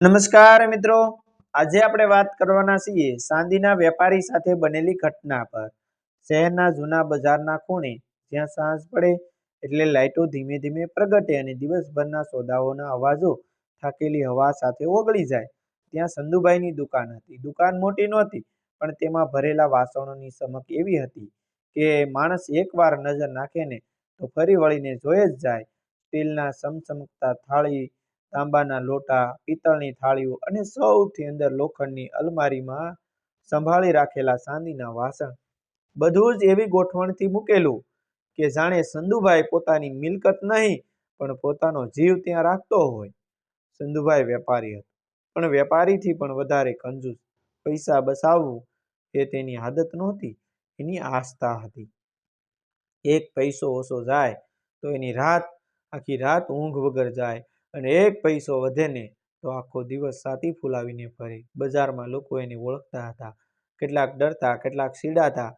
નમસ્કાર મિત્રો. આજે આપણે વાત કરવાના છીએ સાંદીના વેપારી સાથે બનેલી ઘટના પર. શહેરના જૂના બજારના ખૂણે જ્યાં સાંજ પડે એટલે લાઇટો ધીમે ધીમે પ્રગટે અને દિવસભરના સોદાઓના અવાજો થાકેલી હવા સાથે ઓગળી જાય. ત્યાં સંધુભાઈની દુકાન હતી. દુકાન મોટી નહોતી, પણ તેમાં ભરેલા વાસણોની ચમક એવી હતી કે માણસ એકવાર નજર નાખે ને તો ફરી વળીને જોઈ જ જાય. સ્ટીલના સમચમકતા થાળી તાંબાના લોટા, પિત્તળની થાળીઓ અને સૌથી અંદર લોખંડની અલમારીમાં સંભાળી રાખેલા ચાંદીના વાસણ. બધું જ એવી ગોઠવણથી મૂકેલું કે જાણે સંધુભાઈ પોતાની મિલકત નહીં, પણ પોતાનો જીવ ત્યાં રાખતો હોય. સંધુભાઈ વેપારી હતો, પણ વેપારીથી પણ વધારે કંજૂસ. પૈસા બસાવવું એ તેની આદત નહોતી, એની આસ્થા હતી. એક પૈસો ઓછો જાય તો એની રાત, આખી રાત ઊંઘ વગર જાય. અને એક પૈસો વધે ને તો આખો દિવસ સાતી ફૂલાવીને ફરે. બજારમાં લોકો એને ઓળખતા હતા. કેટલાક ડરતા, કેટલાક સીડાતા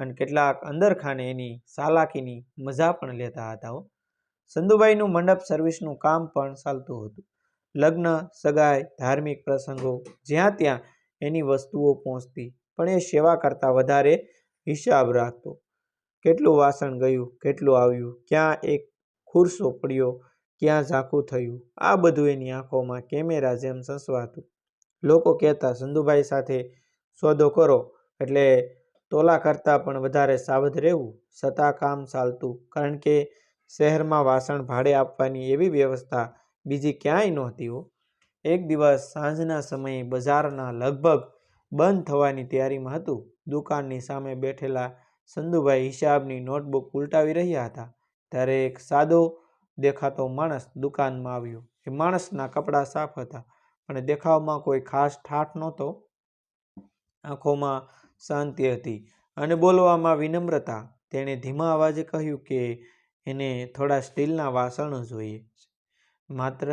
અને કેટલાક અંદરખાને એની સાલાકીની મજા પણ લેતા હતા હો. સંધુભાઈનું મંડપ સર્વિસનું કામ પણ ચાલતું હતું. લગ્ન, સગાઈ, ધાર્મિક પ્રસંગો જ્યાં ત્યાં એની વસ્તુઓ પહોંચતી, પણ એ સેવા કરતાં વધારે હિસાબ રાખતો. કેટલું વાસણ ગયું, કેટલું આવ્યું, ક્યાં એક ખુરશો પડ્યો ક્યાં ઝાંખું થયું? આ બધું એની આંખોમાં કેમેરા જેમ સંસવાતું. લોકો કહેતા, સંધુભાઈ સાથે સોદો કરો, એટલે તોલા કરતાં પણ વધારે સાવધ રહેવું છતાં કામ ચાલતું. કારણ કે શહેરમાં વાસણ ભાડે આપવાની એવી વ્યવસ્થા બીજી ક્યાંય નહોતી હો. એક દિવસ સાંજના સમયે બજારના લગભગ બંધ થવાની તૈયારીમાં હતું. દુકાનની સામે બેઠેલા સંધુભાઈ હિસાબની નોટબુક ઉલટાવી રહ્યા હતા. ત્યારે એક સાદો દેખાતો માણસ દુકાનમાં આવ્યો. એ માણસના કપડાં સાફ હતા, પણ દેખાવમાં કોઈ ખાસ ઠાઠ નહોતો. આંખોમાં શાંતિ હતી અને બોલવામાં વિનમ્રતા. તેણે ધીમા અવાજે કહ્યું કે એને થોડા સ્ટીલના વાસણો જોઈએ. માત્ર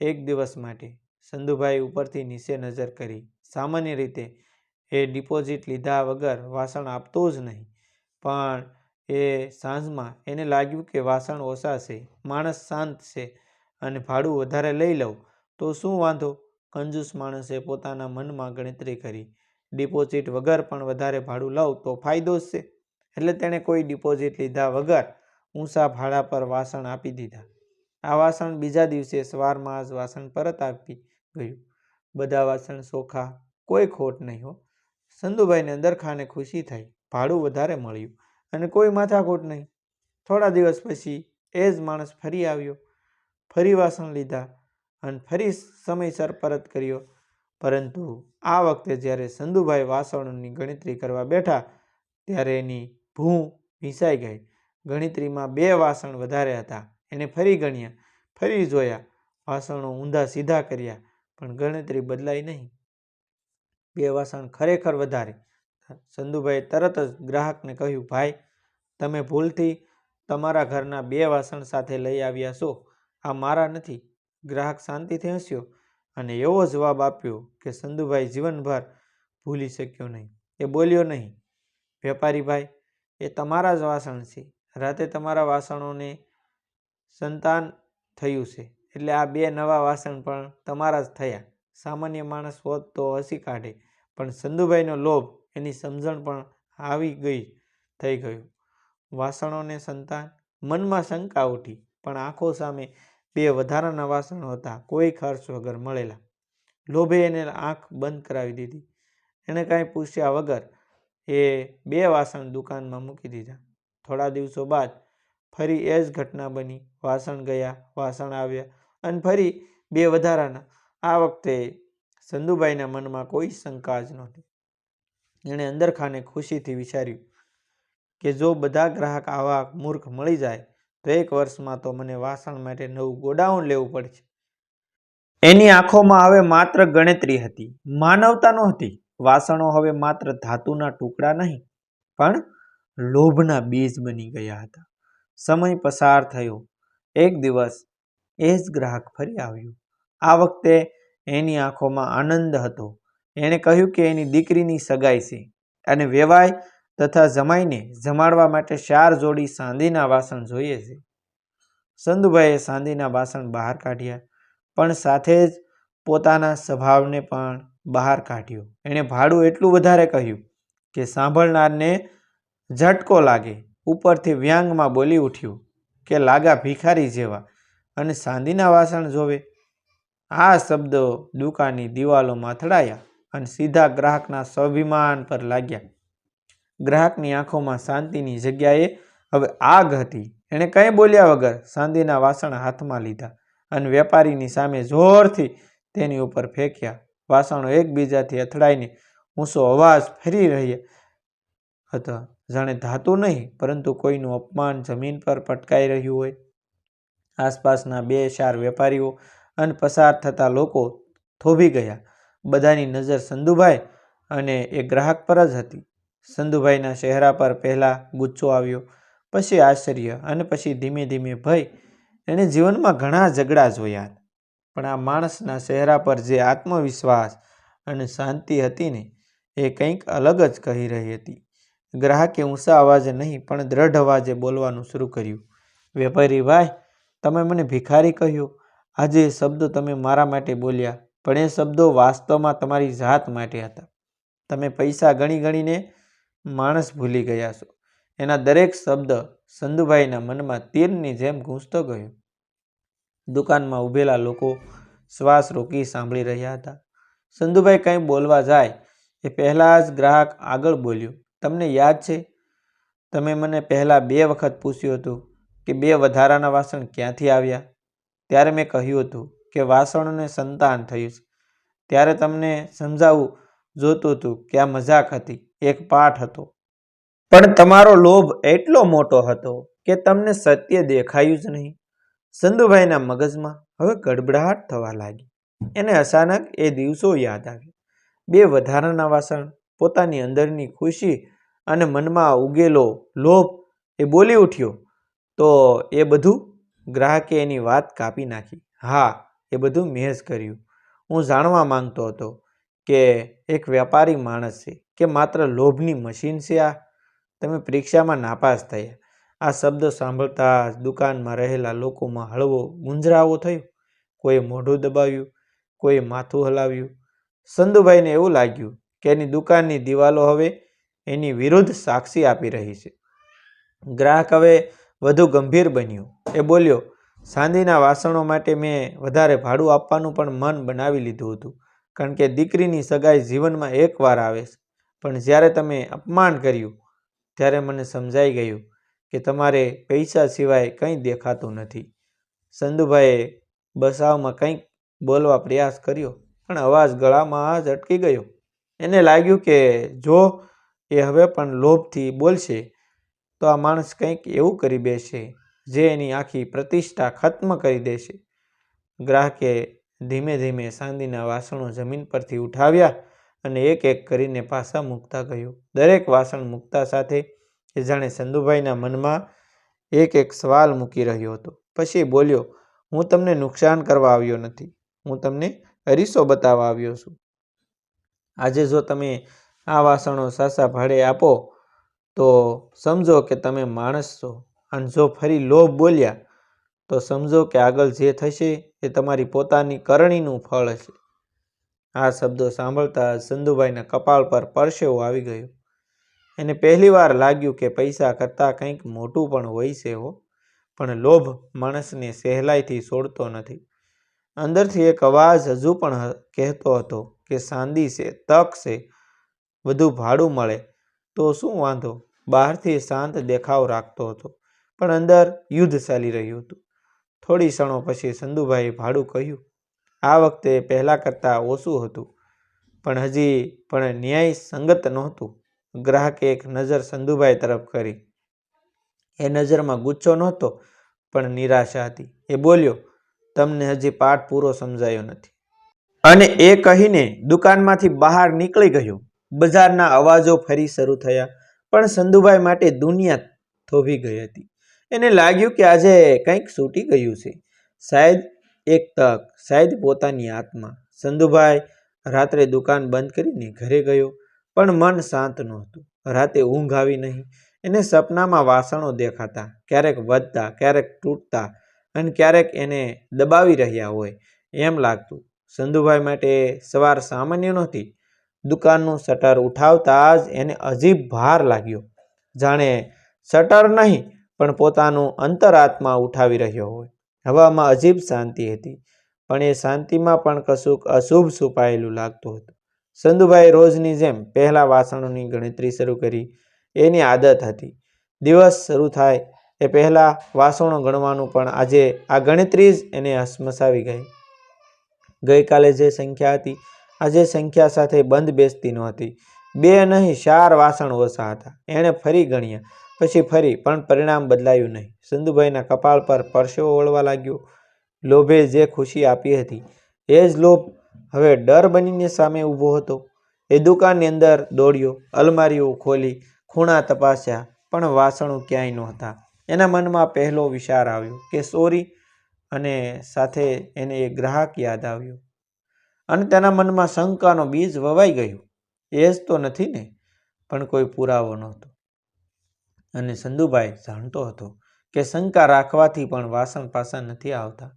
એક દિવસ માટે. સંધુભાઈ ઉપરથી નીચે નજર કરી. સામાન્ય રીતે એ ડિપોઝિટ લીધા વગર વાસણ આપતો જ નહીં, પણ એ સાંજમાં એને લાગ્યું કે વાસણ ઓછા છે, માણસ શાંત છે અને ભાડું વધારે લઈ લઉં, તો શું વાંધો? કંજૂસ માણસે પોતાના મનમાં ગણતરી કરી. ડિપોઝિટ વગર પણ વધારે ભાડું લઉં તો ફાયદો જ છે. એટલે તેણે કોઈ ડિપોઝિટ લીધા વગર ઊંચા ભાડા પર વાસણ આપી દીધા. આ વાસણ બીજા દિવસે સવારમાં જ વાસણ પરત આપી ગયું. બધા વાસણ સોખા, કોઈ ખોટ નહીં હો. સંધુભાઈને અંદરખાને ખુશી થઈ. ભાડું વધારે મળ્યું. અને કોઈ માથાકૂટ નહીં. થોડા દિવસ પછી એ જ માણસ ફરી આવ્યો. ફરી વાસણ લીધા અને ફરી સમયસર પરત કર્યો. પરંતુ આ વખતે જ્યારે સંધુભાઈ વાસણોની ગણતરી કરવા બેઠા, ત્યારે એની ભૂ ભીસાઈ ગઈ. ગણતરીમાં બે વાસણ વધારે હતા. એને ફરી ગણ્યા, ફરી જોયા. વાસણો ઊંધા સીધા કર્યા, પણ ગણતરી બદલાઈ નહીં. બે વાસણ ખરેખર વધારે. સંધુભાઈ તરત જ ગ્રાહકને કહ્યું, ભાઈ, તમે ભૂલથી તમારા ઘરના બે વાસણ સાથે લઈ આવ્યા છો. આ મારા નથી. ગ્રાહક શાંતિથી હસ્યો અને એવો જવાબ આપ્યો કે સંધુભાઈ જીવનભર ભૂલી શક્યો નહીં. એ બોલ્યો નહીં, વેપારી ભાઈ, એ તમારા જ વાસણ છે. રાતે તમારા વાસણોને સંતાન થયું છે. એટલે આ બે નવા વાસણ પણ તમારા જ થયા. સામાન્ય માણસ હોત તો હસી કાઢે. પણ સંધુભાઈનો લોભ એની સમજણ પણ આવી ગઈ થઈ ગયું. વાસણોને સંતાન મનમાં શંકા ઉઠી, પણ આંખો સામે બે વધારાના વાસણો હતા, કોઈ ખર્ચ વગર મળેલા. લોભે એને આંખ બંધ કરાવી દીધી. એણે કાંઈ પૂછ્યા વગર એ બે વાસણ દુકાનમાં મૂકી દીધા. થોડા દિવસો બાદ ફરી એ જ ઘટના બની. વાસણ ગયા, વાસણ આવ્યા અને ફરી બે વધારાના. આ વખતે સંધુભાઈના મનમાં કોઈ શંકા જ નહોતી. એણે અંદરખાને ખુશીથી વિચાર્યું કે જો બધા ગ્રાહક આવા મૂર્ખ મળી જાય, તો એક વર્ષમાં તો મને વાસણ માટે નવું ગોડાઉન લેવું પડશે. એની આંખોમાં હવે માત્ર ગણતરી હતી. માનવતા નહોતી. વાસણો હવે માત્ર ધાતુના ટુકડા નહીં, પણ લોભના બીજ બની ગયા હતા. સમય પસાર થયો. એક દિવસ એ જ ગ્રાહક ફરી આવ્યો. આ વખતે એની આંખોમાં આનંદ હતો. એણે કહ્યું કે એની દીકરીની સગાઈ છે અને વેવાય તથા જમાઈને જમાડવા માટે ચાર જોડી ચાંદીના વાસણ જોઈએ છે. સંધુભાઈએ ચાંદીના વાસણ બહાર કાઢ્યા, પણ સાથે જ પોતાના સ્વભાવને પણ બહાર કાઢ્યો. એણે ભાડું એટલું વધારે કહ્યું કે સાંભળનારને ઝટકો લાગે, ઉપરથી વ્યાંગમાં બોલી ઉઠ્યું કે લાગા ભિખારી જેવા અને ચાંદીના વાસણ જોવે. આ શબ્દો દુકાનની દિવાલોમાં અથડાયા અને સીધા ગ્રાહકના સ્વાભિમાન પર લાગ્યા. ગ્રાહકની આંખોમાં શાંતિની જગ્યાએ હવે આગ હતી. એણે કંઈ બોલ્યા વગર શાંતિના વાસણ હાથમાં લીધા અને વેપારીની સામે જોરથી તેની ઉપર ફેંક્યા. વાસણો એકબીજાથી અથડાઈને ઊંચો અવાજ ફેરી રહ્યા હતા. જાણે ધાતુ નહીં, પરંતુ કોઈનું અપમાન જમીન પર પટકાઈ રહ્યું હોય. આસપાસના બે ચાર વેપારીઓ અને પસાર થતા લોકો થોભી ગયા. બધાની નજર સંધુભાઈ અને એ ગ્રાહક પર જ હતી. સંધુભાઈના ચહેરા પર પહેલાં ગુસ્સો આવ્યો, પછી આશ્ચર્ય અને પછી ધીમે ધીમે ભય. એણે જીવનમાં ઘણા ઝઘડા જોયા પણ આ માણસના ચહેરા પર જે આત્મવિશ્વાસ અને શાંતિ હતી ને, એ કંઈક અલગ જ કહી રહી હતી. ગ્રાહકે ઊંચા અવાજે નહીં, પણ દ્રઢ અવાજે બોલવાનું શરૂ કર્યું. વેપારી ભાઈ, તમે મને ભિખારી કહ્યો. આજે એ શબ્દો તમે મારા માટે બોલ્યા. પણ એ શબ્દો વાસ્તવમાં તમારી જાત માટે હતા. તમે પૈસા ગણી ગણીને માણસ ભૂલી ગયા છો. એના દરેક શબ્દ સંધુભાઈના મનમાં તીરની જેમ ગૂંજતો ગયો. દુકાનમાં ઊભેલા લોકો શ્વાસ રોકી સાંભળી રહ્યા હતા. સંધુભાઈ કંઈ બોલવા જાય એ પહેલાં જ ગ્રાહક આગળ બોલ્યો, તમને યાદ છે? તમે મને પહેલાં બે વખત પૂછ્યું હતું કે બે વધારાના વાસણ ક્યાંથી આવ્યા? ત્યારે મેં કહ્યું હતું કે વાસણને સંતાન થયું છે. ત્યારે તમને સમજાવવું જોતું હતું કે આ મજાક હતી, એક પાઠ હતો. પણ તમારો લોભ એટલો મોટો હતો કે તમને સત્ય દેખાયું જ નહીં. સંધુભાઈના મગજમાં હવે ગડબડાટ થવા લાગી. એને અચાનક એ દિવસો યાદ આવ્યા. બે વધારાના વાસણ, પોતાની અંદરની ખુશી અને મનમાં ઉગેલો લોભ, એ બોલી ઉઠ્યો. તો એ બધું ગ્રાહકે એની વાત કાપી નાખી. હા એ બધું મેં કર્યું. હું જાણવા માંગતો હતો કે એક વેપારી માણસ છે કે માત્ર લોભની મશીન છે આ? તમે પરીક્ષામાં નાપાસ થયા. આ શબ્દ સાંભળતા જ દુકાનમાં રહેલા લોકોમાં હળવો ગુંજરાવો થયો. કોઈએ મોઢું દબાવ્યું, કોઈએ માથું હલાવ્યું. સંધુભાઈને એવું લાગ્યું કે એની દુકાનની દિવાલો હવે એની વિરુદ્ધ સાક્ષી આપી રહી છે. ગ્રાહક હવે વધુ ગંભીર બન્યો. એ બોલ્યો ચાંદીના વાસણો માટે મેં વધારે ભાડું આપવાનું પણ મન બનાવી લીધું હતું, કારણ કે દીકરીની સગાઈ જીવનમાં એકવાર આવે છે. પણ જ્યારે તમે અપમાન કર્યું, ત્યારે મને સમજાઈ ગયું કે તમારે પૈસા સિવાય કંઈ દેખાતું નથી. સંધુભાઈએ બસાવમાં કંઈક બોલવા પ્રયાસ કર્યો, પણ અવાજ ગળામાં જ અટકી ગયો. એને લાગ્યું કે જો એ હવે પણ લોભથી બોલશે, તો આ માણસ કંઈક એવું કરી બેસે. જે એની આખી પ્રતિષ્ઠા ખત્મ કરી દેશે. ગ્રાહકે ધીમે ધીમે ચાંદીના વાસણો જમીન પરથી ઉઠાવ્યા અને એક એક કરીને પાછા મૂકતા ગયો. દરેક વાસણ મૂકતા સાથે એ જાણે સંધુભાઈના મનમાં એક એક સવાલ મૂકી રહ્યો હતો. પછી બોલ્યો, હું તમને નુકસાન કરવા આવ્યો નથી. હું તમને અરીસો બતાવવા આવ્યો છું. આજે જો તમે આ વાસણો સાસા ભાડે આપો, તો સમજો કે તમે માણસ છો. અને જો ફરી લોભ બોલ્યા, તો સમજો કે આગળ જે થશે એ તમારી પોતાની કરણીનું ફળ હશે. આ શબ્દો સાંભળતા સંધુભાઈના કપાળ પર પરસેવો આવી ગયો. એને પહેલીવાર લાગ્યું કે પૈસા કરતાં કંઈક મોટું પણ હોય છે હો, પણ લોભ માણસને સહેલાઈથી છોડતો નથી. અંદરથી એક અવાજ હજુ પણ કહેતો હતો કે સાંદી છે, તક છે વધુ ભાડું મળે, તો શું વાંધો? બહારથી શાંત દેખાવ રાખતો હતો. પણ અંદર યુદ્ધ ચાલી રહ્યું હતું. થોડી ક્ષણો પછી સંધુભાઈએ ભાડું કહ્યું, આ વખતે પહેલાં કરતાં ઓછું હતું, પણ હજી પણ ન્યાય સંગત નહોતું. ગ્રાહકે એક નજર સંધુભાઈ તરફ કરી. એ નજરમાં ગુચ્છો નહોતો, પણ નિરાશા હતી. એ બોલ્યો, તમને હજી પાઠ પૂરો સમજાયો નથી. અને એ કહીને દુકાનમાંથી બહાર નીકળી ગયો. બજારના અવાજો ફરી શરૂ થયા, પણ સંધુભાઈ માટે દુનિયા થોભી ગઈ હતી. એને લાગ્યું કે આજે કંઈક છૂટી ગયું છે. શાયદ એક તક. શાયદ પોતાની આત્મા. સંધુભાઈ રાત્રે દુકાન બંધ કરીને ઘરે ગયો, પણ મન શાંત નહોતું. રાતે ઊંઘ આવી નહીં. એને સપનામાં વાસણો દેખાતા. ક્યારેક વધતા, ક્યારેક તૂટતા અને ક્યારેક એને દબાવી રહ્યા હોય એમ લાગતું. સંધુભાઈ માટે સવાર સામાન્ય નહોતી. દુકાનનું શટર ઉઠાવતા જ એને અજીબ ભાર લાગ્યો. જાણે શટર નહીં પણ પોતાનું અંતરાત્મા ઉઠાવી રહ્યો હોય. હવામાં અજીબ શાંતિ હતી, પણ એ શાંતિમાં પણ કશુંક અશુભ છુપાયેલું લાગતું હતું. સંધુભાઈ રોજની જેમ પહેલા વાસણોની ગણતરી શરૂ કરી, એની આદત હતી. દિવસ શરૂ થાય એ પહેલાં વાસણો ગણવાનું પણ આજે આ ગણતરી જ એને હસમસાવી ગઈ. ગઈકાલે જે સંખ્યા હતી, આજે સંખ્યા સાથે બંધ બેસતી નહોતી. બે નહીં, ચાર વાસણ ઓછા હતા. એણે ફરી ગણ્યા. પછી ફરી, પણ પરિણામ બદલાયું નહીં. સંધુભાઈના કપાળ પર પરસેવો વળવા લાગ્યો. લોભે જે ખુશી આપી હતી, એ જ લોભ હવે ડર બનીને સામે ઊભો હતો. એ દુકાનની અંદર દોડ્યો, અલમારીઓ ખોલી, ખૂણા તપાસ્યા, પણ વાસણો ક્યાંય નહોતા. એના મનમાં પહેલો વિચાર આવ્યો કે સોરી, અને સાથે એને એ ગ્રાહક યાદ આવ્યો. અને તેના મનમાં શંકાનો બીજ વવાઈ ગયો. એ જ તો નથી ને? પણ કોઈ પુરાવો નહોતો. અને સંધુભાઈ જાણતો હતો કે શંકા રાખવાથી પણ વાસણ પાસા નથી આવતા.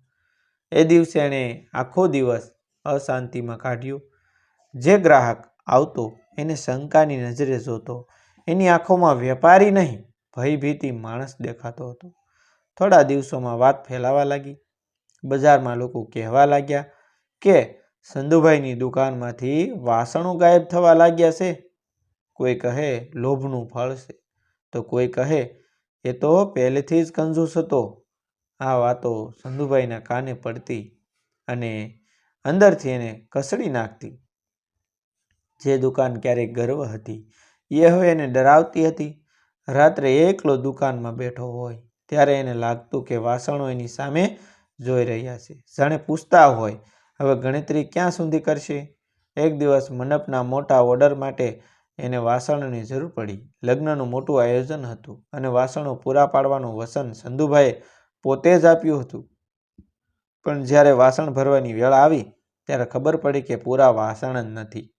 એ દિવસે એણે આખો દિવસ અશાંતિમાં કાઢ્યો. જે ગ્રાહક આવતો એને શંકાની નજરે જોતો, એની આંખોમાં વેપારી નહીં, ભયભીતિ માણસ દેખાતો હતો. થોડા દિવસોમાં વાત ફેલાવા લાગી. બજારમાં લોકો કહેવા લાગ્યા કે સંધુભાઈની દુકાનમાંથી વાસણો ગાયબ થવા લાગ્યા છે. કોઈ કહે, લોભનું ફળ છે. તો કોઈ કહે, એ તો પહેલેથી જ કંજૂસ હતો. આ વાતો સંધુભાઈના કાને પડતી અને અંદરથી એને કસડી નાખતી. જે દુકાન ક્યારેક ગર્વ હતી એ હવે એને ડરાવતી હતી. રાત્રે એકલો દુકાનમાં બેઠો હોય, ત્યારે એને લાગતું કે વાસણો એની સામે જોઈ રહ્યા છે. જાણે પૂછતા હોય, હવે ગણતરી ક્યાં સુધી કરશે? એક દિવસ મંડપના મોટા ઓર્ડર માટે એને વાસણની જરૂર પડી. લગ્નનું મોટું આયોજન હતું અને વાસણો પૂરા પાડવાનું વસન સંધુભાઈએ પોતે જ આપ્યું હતું. પણ જ્યારે વાસણ ભરવાની વેળ આવી, ત્યારે ખબર પડી કે પૂરા વાસણ જ નથી.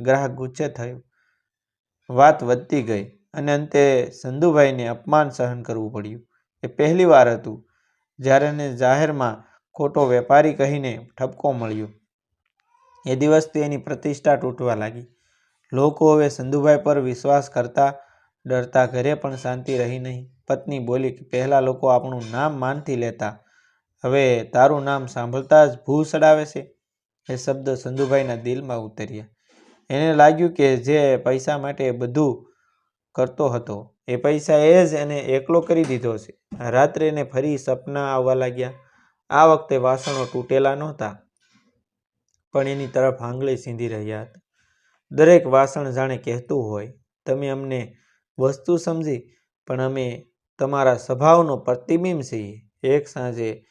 ગ્રાહક ગુસ્સે થયો. વાત વધતી ગઈ અને અંતે સંધુભાઈને અપમાન સહન કરવું પડ્યું. એ પહેલી વાર હતું જ્યારે એને જાહેરમાં ખોટો વેપારી કહીને ઠપકો મળ્યો. એ દિવસથી એની પ્રતિષ્ઠા તૂટવા લાગી. લોકો હવે સંધુભાઈ પર વિશ્વાસ કરતા ડરતા ઘરે પણ શાંતિ રહી નહીં. પત્ની બોલી કે પહેલાં લોકો આપણું નામ માનથી લેતા. હવે તારું નામ સાંભળતા જ ભૂ સડાવે છે. એ શબ્દ સંધુભાઈના દિલમાં ઉતર્યા. એને લાગ્યું કે જે પૈસા માટે બધું કરતો હતો, એ પૈસા એ જ એને એકલો કરી દીધો છે. રાત્રે એને ફરી સપના આવવા લાગ્યા. આ વખતે વાસણો તૂટેલા નહોતા, પણ એની તરફ આંગળી સીંધી રહ્યા હતા. દરેક વાસણ જાણે કહેતું હોય. તમે અમને વસ્તુ સમજી, પણ અમે તમારા સ્વભાવનો પ્રતિબિંબ છીએ. એક સાંજે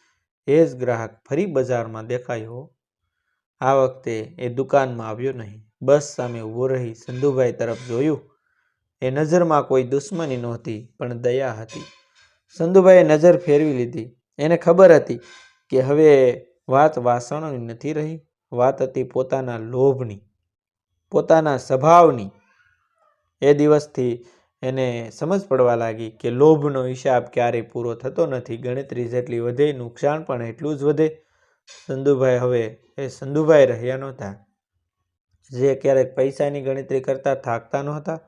એ જ ગ્રાહક ફરી બજારમાં દેખાયો. આ વખતે એ દુકાનમાં આવ્યો નહીં. બસ સામે ઊભો રહી સંધુભાઈ તરફ જોયું. એ નજરમાં કોઈ દુશ્મની નહોતી, પણ દયા હતી. સંધુભાઈએ નજર ફેરવી લીધી. એને ખબર હતી કે હવે વાત વાસણોની નથી રહી. વાત હતી પોતાના લોભની. પોતાના સ્વભાવની એ દિવસથી એને સમજ પડવા લાગી કે લોભનો હિસાબ ક્યારેય પૂરો થતો નથી. ગણતરી જેટલી વધે, નુકસાન પણ એટલું જ વધે. સંધુભાઈ હવે એ સંધુભાઈ રહ્યા નહોતા. જે ક્યારેક પૈસાની ગણતરી કરતા થાકતા નહોતા.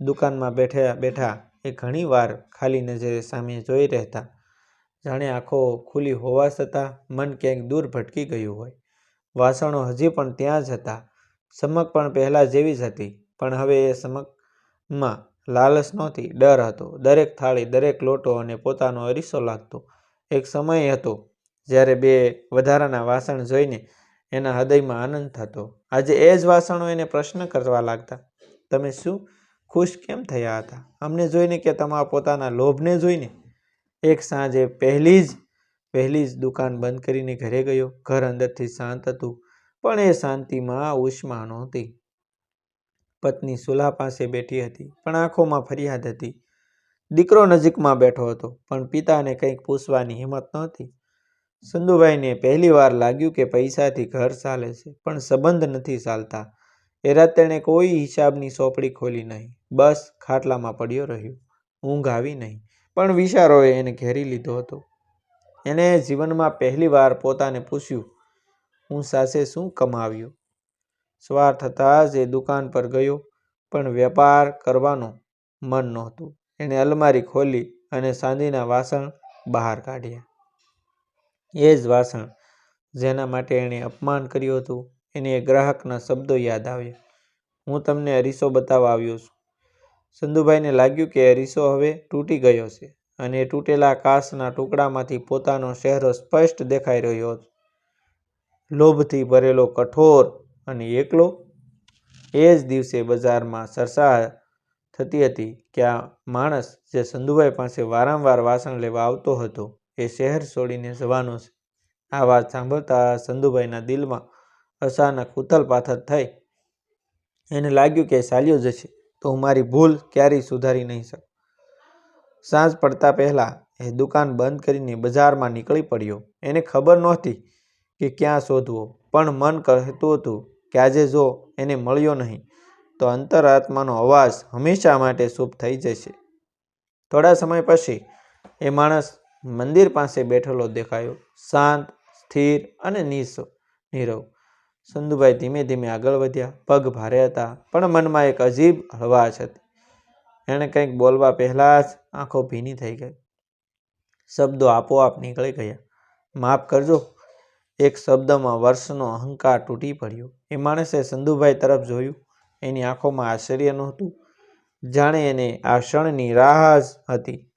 દુકાનમાં બેઠા બેઠા એ ઘણીવાર ખાલી નજરે સામે જોઈ રહેતા. જાણે આંખો ખુલ્લી હોવા છતાં મન ક્યાંક દૂર ભટકી ગયું હોય. વાસણો હજી પણ ત્યાં જ હતા. ચમક પણ પહેલાં જેવી જ હતી, પણ હવે એ સમકમાં લાલચ નહોતી, ડર હતો. દરેક થાળી, દરેક લોટો અને પોતાનો અરીસો લાગતો. એક સમય હતો જ્યારે બે વધારાના વાસણ જોઈને એના હૃદયમાં આનંદ થતો. આજે એ જ વાસણો એને પ્રશ્ન કરવા લાગતા, તમે શું ખુશ કેમ થયા હતા? અમને જોઈને કે તમારા પોતાના લોભને જોઈને? એક સાંજે પહેલી જ પહેલી જ દુકાન બંધ કરીને ઘરે ગયો. ઘર અંદરથી શાંત હતું. પણ એ શાંતિમાં ઉષ્મા નહોતી પત્ની સુલા પાસે બેઠી હતી, પણ આંખોમાં ફરિયાદ હતી. દીકરો નજીકમાં બેઠો હતો, પણ પિતાને કંઈક પૂછવાની હિંમત નહોતી. સંધુભાઈને પહેલી વાર લાગ્યું કે પૈસાથી ઘર ચાલે છે, પણ સંબંધ નથી ચાલતા. એ રાત તેણે કોઈ હિસાબની સોપડી ખોલી નહીં. બસ ખાટલામાં પડ્યો રહ્યો, ઊંઘ આવી નહીં, પણ વિચારોએ એને ઘેરી લીધો હતો. એણે જીવનમાં પહેલી વાર પોતાને પૂછ્યું હું સાસે શું કમાવ્યું? સવાર થતાં જ એ દુકાન પર ગયો, પણ વેપાર કરવાનું મન નહોતું. એણે અલમારી ખોલી અને ચાંદીના વાસણ બહાર કાઢ્યા. એ જ વાસણ જેના માટે એણે અપમાન કર્યું હતું, એને એ ગ્રાહકના શબ્દો યાદ આવ્યા. હું તમને અરીસો બતાવવા આવ્યો છું. સંધુભાઈને લાગ્યું કે અરીસો હવે તૂટી ગયો છે અને એ તૂટેલા કાચના ટુકડામાંથી પોતાનો ચહેરો સ્પષ્ટ દેખાઈ રહ્યો હતો. લોભથી ભરેલો કઠોર અને એકલો? એ જ દિવસે બજારમાં સરસાહ થતી હતી કે આ માણસ જે સંધુભાઈ પાસે વારંવાર વાસણ લેવા આવતો હતો, એ શહેર છોડીને જવાનો છે. આ વાત સાંભળતા સંધુભાઈના દિલમાં અચાનક ઉથલપાથલ થઈ. એને લાગ્યું કે ચાલ્યો જશે, તો હું મારી ભૂલ ક્યારેય સુધારી નહીં શકું. સાંજ પડતા પહેલાં એ દુકાન બંધ કરીને બજારમાં નીકળી પડ્યો. એને ખબર નહોતી કે ક્યાં શોધવો? પણ મન કહેતું હતું કે આજે જો એને મળ્યો નહીં, તો અંતરાત્માનો અવાજ હંમેશા માટે ચૂપ થઈ જશે. થોડા સમય પછી એ માણસ મંદિર પાસે બેઠેલો દેખાયો. શાંત, સ્થિર અને નિસ્વ નીરવ. સંધુભાઈ ધીમે ધીમે આગળ વધ્યા. પગ ભારે હતા, પણ મનમાં એક અજીબ હળવાશ હતી. એણે કંઈક બોલવા પહેલાં જ આંખો ભીની થઈ ગઈ. શબ્દો આપોઆપ નીકળી ગયા. માફ કરજો એક શબ્દમાં વર્ષનો અહંકાર તૂટી પડ્યો. એ માણસે સંધુભાઈ તરફ જોયું. એની આંખોમાં આશ્ચર્ય નહોતું. જાણે એને આ ક્ષણની રાહ હતી.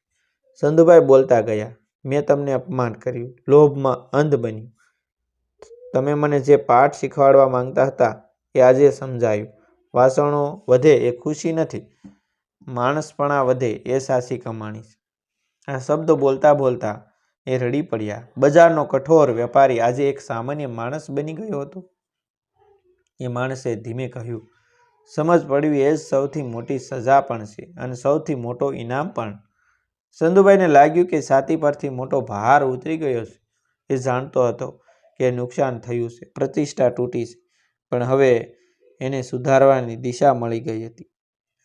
સંધુભાઈ બોલતા ગયા, મેં તમને અપમાન કર્યું. લોભમાં અંધ બન્યું. તમે મને જે પાઠ શીખવાડવા માંગતા હતા એ આજે સમજાયું. વાસણો વધે એ ખુશી નથી. માણસપણા વધે એ સાચી કમાણી આ શબ્દ બોલતા બોલતા એ રડી પડ્યા. બજારનો કઠોર વેપારી આજે એક સામાન્ય માણસ બની ગયો હતો. એ માણસે ધીમે કહ્યું, સમજ પડવી એ જ સૌથી મોટી સજા પણ છે અને સૌથી મોટો ઇનામ પણ. સંધુભાઈને લાગ્યું કે છાતી પરથી મોટો ભાર ઉતરી ગયો છે. એ જાણતો હતો કે નુકસાન થયું છે, પ્રતિષ્ઠા તૂટી છે, પણ હવે એને સુધારવાની દિશા મળી ગઈ હતી.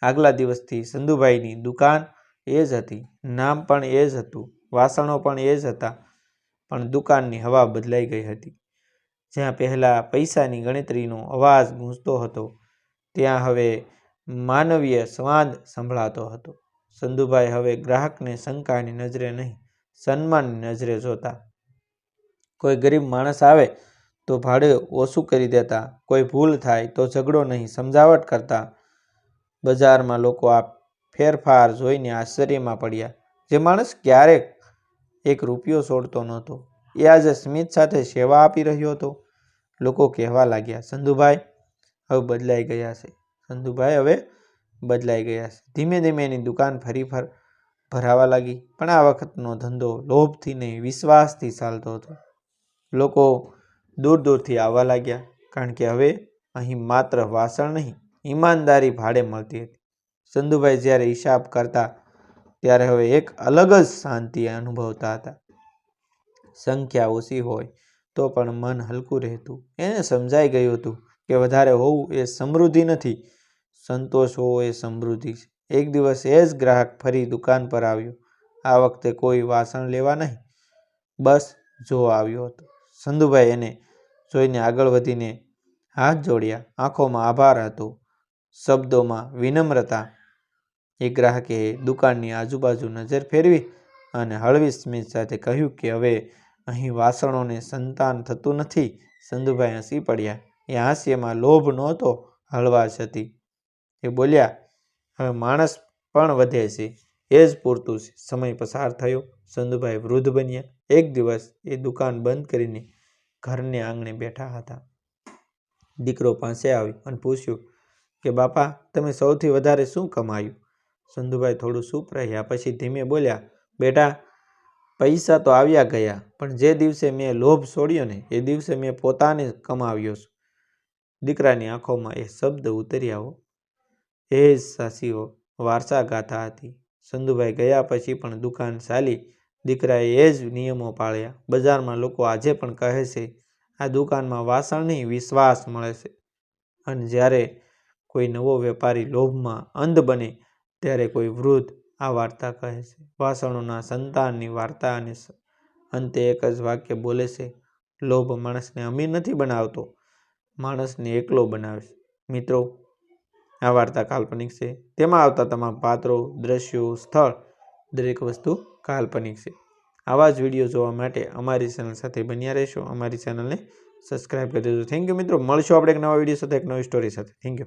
આગલા દિવસથી સંધુભાઈની દુકાન એ જ હતી, નામ પણ એ જ હતું. વાસણો પણ એ જ હતા, પણ દુકાનની હવા બદલાઈ ગઈ હતી. જ્યાં પહેલાં પૈસાની ગણતરીનો અવાજ ગૂંજતો હતો, ત્યાં હવે માનવીય સ્વાદ સંભળાતો હતો. સંધુભાઈ હવે ગ્રાહકને શંકાની નજરે નહીં, સન્માનની નજરે જોતા. કોઈ ગરીબ માણસ આવે તો ભાડે ઓછું કરી દેતા, કોઈ ભૂલ થાય તો ઝઘડો નહીં, સમજાવટ કરતા. બજારમાં લોકો આ ફેરફાર જોઈને આશ્ચર્યમાં પડ્યા. જે માણસ ક્યારેક એક રૂપિયો છોડતો નહોતો. એ આજે સ્મિત સાથે સેવા આપી રહ્યો હતો. લોકો કહેવા લાગ્યા, સંધુભાઈ, હવે બદલાઈ ગયા છે. સંધુભાઈ હવે બદલાઈ ગયા છે. ધીમે ધીમે એની દુકાન ફરી ફર, ભરાવા લાગી. પણ આ વખતનો ધંધો લોભથી નહીં, વિશ્વાસથી ચાલતો હતો. લોકો દૂર દૂરથી આવવા લાગ્યા, કારણ કે હવે અહીં માત્ર વાસણ નહીં, ઈમાનદારી ભાડે મળતી હતી. સંધુભાઈ જ્યારે હિસાબ કરતા ત્યારે હવે એક અલગ જ શાંતિ અનુભવતા હતા. સંખ્યા ઓછી હોય તો પણ મન હલકું રહેતું. એને સમજાઈ ગયું હતું કે વધારે હોવું એ સમૃદ્ધિ નથી. સંતોષ હોવો એ સમૃદ્ધિ છે. એક દિવસ એ જ ગ્રાહક ફરી દુકાન પર આવ્યો. આ વખતે કોઈ વાસણ લેવા નહીં, બસ જોવા આવ્યો હતો. સંધુભાઈ એને જોઈને આગળ વધીને હાથ જોડ્યા. આંખોમાં આભાર હતો. શબ્દોમાં વિનમ્રતા એ ગ્રાહકે દુકાનની આજુબાજુ નજર ફેરવી અને હળવી સ્મિત સાથે કહ્યું કે, હવે અહીં વાસણોને સંતાન થતું નથી. સંધુભાઈ હસી પડ્યા. એ હાસ્યમાં લોભ નહોતો હળવાશ હતી એ બોલ્યા, હવે માણસ પણ વધે છે. એ જ પૂરતું છે. સમય પસાર થયો. સંધુભાઈ વૃદ્ધ બન્યા. એક દિવસ એ દુકાન બંધ કરીને ઘરને આંગણે બેઠા હતા. દીકરો પાસે આવ્યો અને પૂછ્યું કે, બાપા, તમે સૌથી વધારે શું કમાયું? સંધુભાઈ થોડું સૂપ રહ્યા. પછી ધીમે બોલ્યા, બેટા, પૈસા તો આવ્યા ગયા, પણ જે દિવસે મેં લોભ છોડ્યો ને, એ દિવસે મેં પોતાને કમાવ્યો છું. દીકરાની આંખોમાં એ શબ્દ ઉતર્યાઓ એ જ સાસીઓ વારસા ગાથા હતી. સંધુભાઈ ગયા પછી પણ દુકાન ચાલી દીકરાએ એ જ નિયમો પાળ્યા. બજારમાં લોકો આજે પણ કહે છે, આ દુકાનમાં વાસણની વિશ્વાસ મળે છે. અને જ્યારે કોઈ નવો વેપારી લોભમાં અંધ બને ત્યારે કોઈ વૃદ્ધ આ વાર્તા કહે છે. વાસણોના સંતાનની વાર્તા અને અંતે એક જ વાક્ય બોલે છે, લોભ માણસને અમીર નથી બનાવતો, માણસને એકલો બનાવે છે મિત્રો, આ વાર્તા કાલ્પનિક છે. તેમાં આવતા તમામ પાત્રો, દ્રશ્યો, સ્થળ, દરેક વસ્તુ કાલ્પનિક છે. આવા જ વીડિયો જોવા માટે અમારી ચેનલ સાથે બન્યા રહેશો. અમારી ચેનલને સબસ્ક્રાઈબ કરી દેજો. થેન્ક યુ મિત્રો. મળશું આપણે એક નવા વીડિયો સાથે, એક નવી સ્ટોરી સાથે. Thank you.